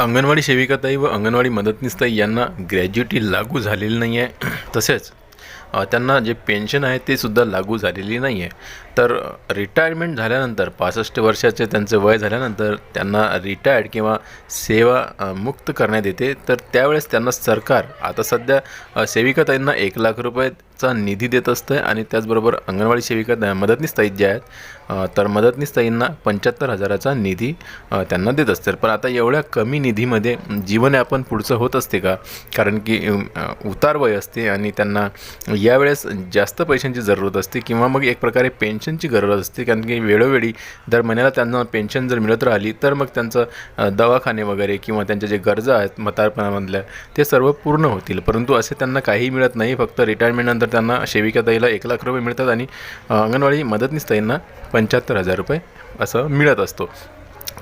अंगणवाडी सेविकाताई व अंगणवाडी मदतनीसताई यांना ग्रॅज्युटी लागू झालेली नाही आहे तसेच त्यांना जे पेन्शन आहे ते सुद्धा लागू झालेली नाही आहे तर रिटायरमेंट झाल्यानंतर पासष्ट वर्षाचे त्यांचं वय झाल्यानंतर त्यांना रिटायर्ड किंवा सेवा मुक्त करण्यात येते. तर त्यावेळेस त्यांना सरकार आता सध्या सेविकाताईंना एक लाख रुपये चा निधी देत असतं आणि त्याचबरोबर अंगणवाडी सेविका मदतनीस ताई ज्या आहेत तर मदतनीस ताईंना पंच्याहत्तर हजाराचा निधी त्यांना देत असते. पण आता एवढ्या कमी निधीमध्ये जीवनयापन पुढचं होत असते का? कारण की उतार वय असते आणि त्यांना यावेळेस जास्त पैशांची जरूरत असते किंवा मग एक प्रकारे पेन्शनची गरज असते. कारण की वेळोवेळी दर महिन्याला त्यांना पेन्शन जर मिळत राहिली तर मग त्यांचं दवाखाने वगैरे किंवा त्यांच्या जे गरजा आहेत म्हातारपणामधल्या ते सर्व पूर्ण होतील. परंतु असे त्यांना काही मिळत नाही. फक्त रिटायरमेंटनंतर त्यांना सेविकाताईला एक लाख रुपये मिळतात आणि अंगणवाडी मदतनीस ताईंना पंच्याहत्तर हजार रुपये असं मिळत असतो.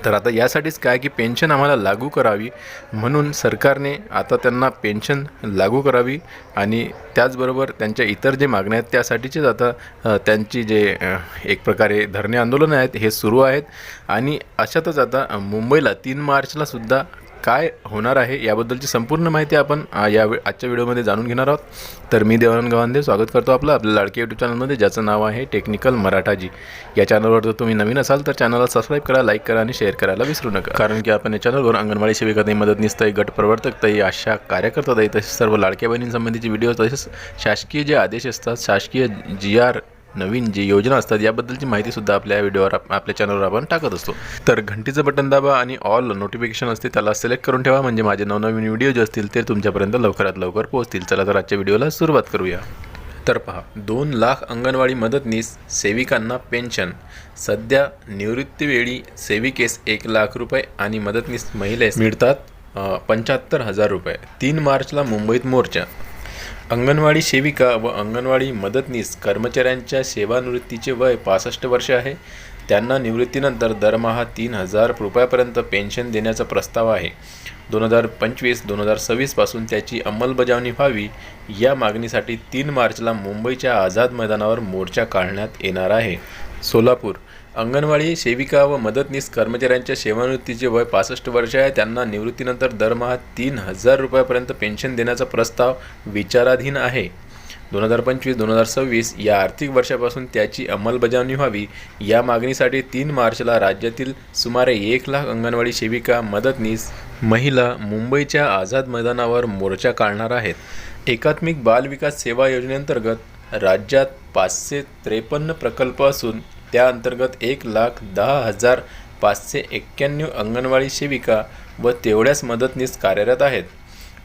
तर आता यासाठीच काय की पेन्शन आम्हाला लागू करावी म्हणून सरकारने आता त्यांना पेन्शन लागू करावी आणि त्याचबरोबर त्यांच्या इतर जे मागण्या आहेत त्यासाठीचेच आता त्यांची जे एक प्रकारे धरणे आंदोलन आहेत हे सुरू आहेत. आणि अशातच आता मुंबईला तीन मार्चला सुद्धा काय होणार आहे याबद्दलची संपूर्ण माहिती आपण या वे- आजच्या व्हिडिओमध्ये जाणून घेणार आहोत. तर मी देवानंद गवांदे स्वागत करतो आपलं आपल्या लाडके यूट्यूब चॅनलमध्ये ज्याचं नाव आहे टेक्निकल मराठाजी. या चॅनलवर जर तुम्ही नवीन असाल तर चॅनलला सबस्क्राईब करा लाईक करा आणि शेअर करायला विसरू नका. कारण की आपण या चॅनलवर अंगणवाडी सेविकाताई मदतनीस ताई गट प्रवर्तक ताई आशा कार्यकर्ता ताई तसेच सर्व लाडक्या बहिणींसंबंधीचे व्हिडिओ तसेच शासकीय जे आदेश असतात शासकीय जी आर नवीन जी योजना असतात याबद्दलची माहितीसुद्धा आपल्या व्हिडिओवर आप- आपल्या चॅनलवर आपण टाकत असतो. तर घंटीचं बटन दाबा आणि ऑल नोटिफिकेशन असते त्याला सिलेक्ट करून ठेवा. म्हणजे माझे नवनवीन व्हिडिओ जे असतील ते तुमच्यापर्यंत लवकरात लवकर पोहोचतील. चला तर आजच्या व्हिडिओला सुरुवात करूया. तर पहा दोन लाख अंगणवाडी मदतनीस सेविकांना पेन्शन सध्या निवृत्तीवेळी सेविकेस एक लाख रुपये आणि मदतनीस महिलेस मिळतात. पंच्याहत्तर हजार रुपये. तीन मार्चला मुंबईत मोर्चा. अंगणवाडी सेविका व अंगणवाडी मदतनीस कर्मचाऱ्यांच्या सेवानिवृत्तीचे वय पासष्ट वर्ष आहे. त्यांना निवृत्तीनंतर दरमहा तीन हजार रुपयापर्यंत पेन्शन देण्याचा प्रस्ताव आहे. दोन हजार पंचवीस दोन हजार सव्वीसपासून त्याची अंमलबजावणी व्हावी या मागणीसाठी तीन मार्चला मुंबईच्या आझाद मैदानावर मोर्चा काढण्यात येणार आहे. सोलापूर अंगणवाडी सेविका व मदतनीस कर्मचाऱ्यांच्या सेवानिवृत्तीचे वय पासष्ट वर्ष आहे. त्यांना निवृत्तीनंतर दरमहा तीन हजार रुपयापर्यंत पेन्शन देण्याचा प्रस्ताव विचाराधीन आहे. दोन हजार पंचवीस दोन हजार सव्वीस या आर्थिक वर्षापासून त्याची अंमलबजावणी व्हावी. या मागणीसाठी तीन मार्चला राज्यातील सुमारे एक लाख अंगणवाडी सेविका मदतनीस महिला मुंबईच्या आझाद मैदानावर मोर्चा काढणार आहेत. एकात्मिक बाल विकास सेवा योजनेअंतर्गत राज्यात पाचशे त्रेपन्न प्रकल्प असून त्या अंतर्गत एक लाख दहा हजार पाचशे एक्क्याण्णव अंगणवाडी सेविका व तेवढ्याच मदतनीस कार्यरत आहेत.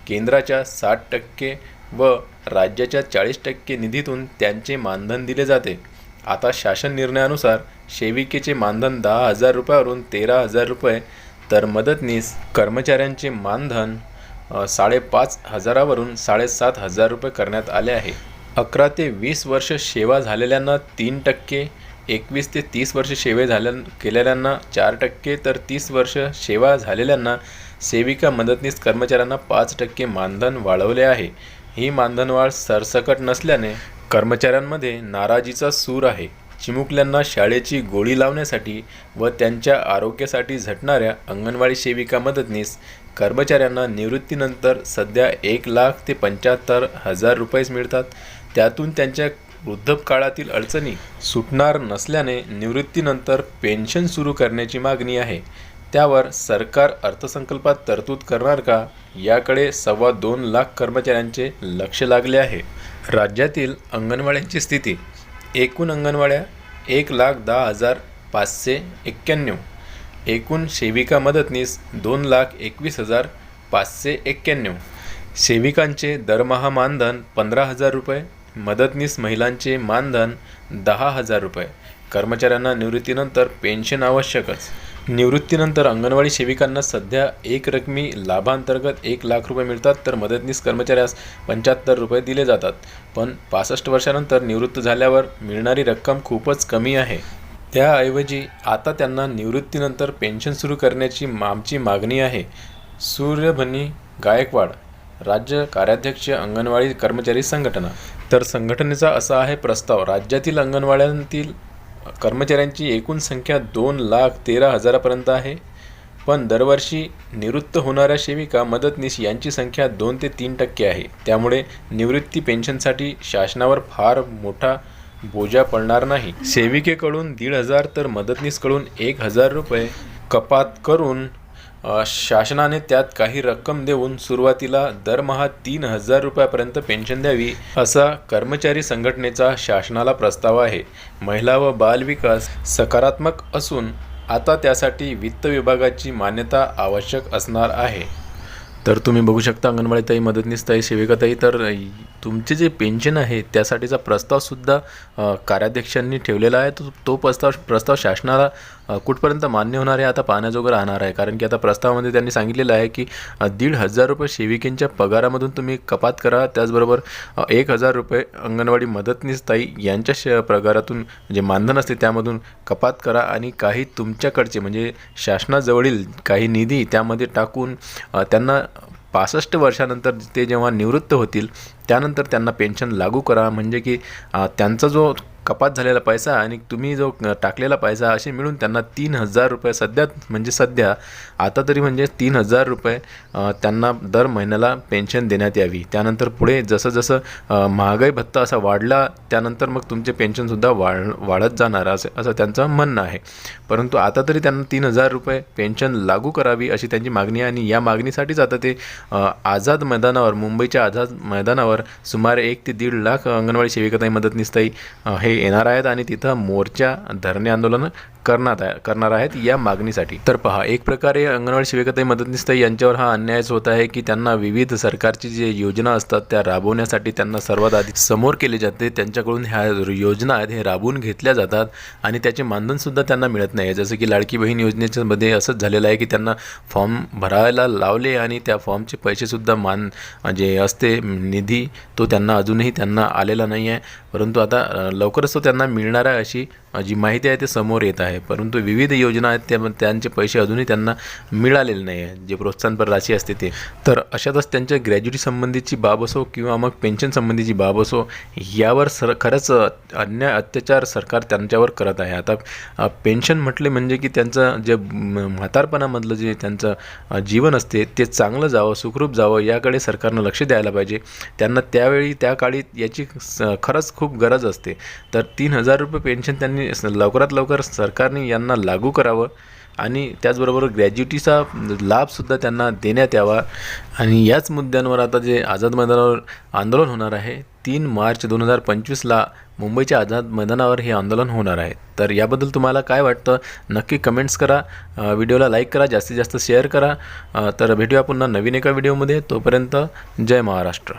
केंद्राच्या साठ टक्के व राज्याच्या चाळीस टक्के निधीतून त्यांचे मानधन दिले जाते. आता शासन निर्णयानुसार सेविकेचे मानधन दहा हजार रुपयावरून तेरा हजार रुपये तर मदतनीस कर्मचाऱ्यांचे मानधन साडेपाच हजारावरून साडेसात हजार रुपये करण्यात आले आहे. अकरा ते वीस वर्ष सेवा झालेल्यांना तीन टक्के एकवीस ते तीस वर्ष सेवे झाल्या केलेल्यांना चार टक्के तर तीस वर्ष सेवा झालेल्यांना सेविका मदतनीस कर्मचाऱ्यांना पाच टक्के मानधन वाढवले आहे. ही मानधनवाढ सरसकट नसल्याने कर्मचाऱ्यांमध्ये नाराजीचा सूर आहे. चिमुकल्यांना शाळेची गोळी लावण्यासाठी व त्यांच्या आरोग्यासाठी झटणाऱ्या अंगणवाडी सेविका मदतनीस कर्मचाऱ्यांना निवृत्तीनंतर सध्या एक लाख ते पंच्याहत्तर हजार रुपयेच मिळतात. त्यातून त्यांच्या वृद्धपकाळातील अडचणी सुटणार नसल्याने निवृत्तीनंतर पेन्शन सुरू करण्याची मागणी आहे. त्यावर सरकार अर्थसंकल्पात तरतूद करणार का? याकडे सव्वा दोन लाख कर्मचाऱ्यांचे लक्ष लागले आहे. राज्यातील अंगणवाड्यांची स्थिती. एकूण अंगणवाड्या एक लाख दहा हजार पाचशे एक्क्याण्णव. एकूण सेविका मदतनीस दोन लाख एकवीस हजार पाचशे एक्क्याण्णव. सेविकांचे दरमहा मानधन पंधरा हजार रुपये. मदतनीस महिलांचे मानधन दहा हजार रुपये. कर्मचाऱ्यांना निवृत्तीनंतर पेन्शन आवश्यकच. निवृत्तीनंतर अंगणवाडी सेविकांना सध्या एक रकमी लाभांतर्गत एक लाख रुपये मिळतात तर मदतनीस कर्मचाऱ्यास पंच्याहत्तर रुपये दिले जातात. पण पासष्ट वर्षानंतर निवृत्त झाल्यावर मिळणारी रक्कम खूपच कमी आहे. त्याऐवजी आता त्यांना निवृत्तीनंतर पेन्शन सुरू करण्याची आमची मागणी आहे. सूर्यभनी गायकवाड राज्य कार्याध्यक्ष अंगणवाडी कर्मचारी संघटना. तर संघटनेचा असा आहे प्रस्ताव. राज्यातील अंगणवाड्यांतील कर्मचाऱ्यांची एकूण संख्या दोन लाख तेरा हजारापर्यंत आहे. पण दरवर्षी निवृत्त होणाऱ्या सेविका मदतनीस यांची संख्या दोन ते तीन टक्के आहे. त्यामुळे निवृत्ती पेन्शनसाठी शासनावर फार मोठा बोजा पडणार नाही. सेविकेकडून दीड हजार तर मदतनीसकडून एक हजार रुपये कपात करून शासनाने त्यात काही रक्कम देऊन सुरुवातीला दरमहा तीन हजार रुपयापर्यंत पेन्शन द्यावी असा कर्मचारी संघटनेचा शासनाला प्रस्ताव आहे. महिला व बालविकास सकारात्मक असून आता त्यासाठी वित्त विभागाची मान्यता आवश्यक असणार आहे. तर तुम्ही बघू शकता अंगणवाडीताई मदतनीसताई सेविकाताई तर तुमचे जे पेन्शन आहे त्यासाठीचा प्रस्तावसुद्धा कार्याध्यक्षांनी ठेवलेला आहे. तो तो प्रस्ताव प्रस्ताव शासनाला कुठपर्यंत मान्य होणार आहे आता पाहण्याजोगं राहणार आहे. कारण की आता प्रस्तावामध्ये त्यांनी सांगितलेलं आहे की दीड हजार रुपये सेविकेंच्या पगारामधून तुम्ही कपात करा. त्याचबरोबर एक हजार रुपये अंगणवाडी मदतनीसताई यांच्या श पगारातून जे मानधन असते त्यामधून कपात करा आणि काही तुमच्याकडचे म्हणजे शासनाजवळील काही निधी त्यामध्ये टाकून त्यांना पासष्ट वर्षानंतर ते जेव्हा निवृत्त होतील त्यानंतर त्यांना पेन्शन लागू करा. म्हणजे की त्यांचा जो कपात झालेला पैसा आणि तुम्ही जो टाकलेला पैसा असे मिळून त्यांना तीन हजार रुपये सध्या म्हणजे सध्या आता तरी म्हणजे तीन हजार रुपये त्यांना दर महिन्याला पेन्शन देण्यात यावी. त्यानंतर पुढे जसं जसं महागाई भत्ता असा वाढला त्यानंतर मग तुमचे पेन्शनसुद्धा वाढ वाढत जाणार असं असं त्यांचं म्हणणं आहे. परंतु आता तरी त्यांना तीन हजार रुपये पेन्शन लागू करावी अशी त्यांची मागणी आहे. आणि या मागणीसाठीच आता ते आझाद मैदानावर मुंबईच्या आझाद मैदानावर सुमारे एक ते दीड लाख अंगणवाडी सेविकाताई मदतनीसताई अ, हे येणार आहेत आणि तिथं मोर्चा धरणे आंदोलन करणार आहे करणार आहेत या मागणीसाठी. तर पहा एक प्रकारे अंगणवाडी सेविकाताई मदतनीसताई यांच्यावर हा अन्यायच होत आहे की त्यांना विविध सरकारची जे योजना असतात त्या राबवण्यासाठी त्यांना सर्वात आधी समोर केले जाते. त्यांच्याकडून ह्या योजना आहेत हे राबवून घेतल्या जातात आणि त्याचे मानधनसुद्धा त्यांना मिळत नाही. जसं की लाडकी बहीण योजनेच्या मध्ये असंच झालेलं आहे की त्यांना फॉर्म भरायला लावले आणि त्या फॉर्मचे पैसेसुद्धा मान जे असते निधी तो त्यांना अजूनही त्यांना आलेला नाही आहे परंतु आता लवकरच तो त्यांना मिळणार आहे अशी जी माहिती आहे ते समोर येत आहे. परंतु विविध योजना आहेत त्या त्यांचे पैसे अजूनही त्यांना मिळालेले नाही आहे. जे प्रोत्साहनपर राशी असते ते. तर अशातच त्यांच्या ग्रॅज्युटी संबंधीची बाब असो किंवा मग पेन्शन संबंधीची बाब असो यावर सर खरंच अन्याय अत्याचार सरकार त्यांच्यावर करत आहे. आता पेन्शन म्हटले म्हणजे की त्यांचं जे म्हातारपणामधलं जे त्यांचं जीवन असते ते चांगलं जावं सुखरूप जावं याकडे सरकारनं लक्ष द्यायला पाहिजे. त्यांना त्यावेळी त्या काळी याची स- खरंच खूप गरज असते. तर तीन हजार रुपये पेन्शन त्यांनी लवकरात लवकर सरकारने यांना लागू करावं आणि त्याचबरोबर ग्रॅज्युटीचा लाभसुद्धा त्यांना देण्यात यावा. आणि याच मुद्द्यांवर आता जे आझाद मैदानावर आंदोलन होणार आहे तीन मार्च दोन हजार पंचवीसला मुंबईच्या आझाद मैदानावर हे आंदोलन होणार आहे. तर याबद्दल तुम्हाला काय वाटतं? नक्की कमेंट्स करा. व्हिडिओला लाईक करा जास्तीत जास्त शेअर करा. तर भेटूया पुन्हा नवीन एका व्हिडिओमध्ये तोपर्यंत जय महाराष्ट्र.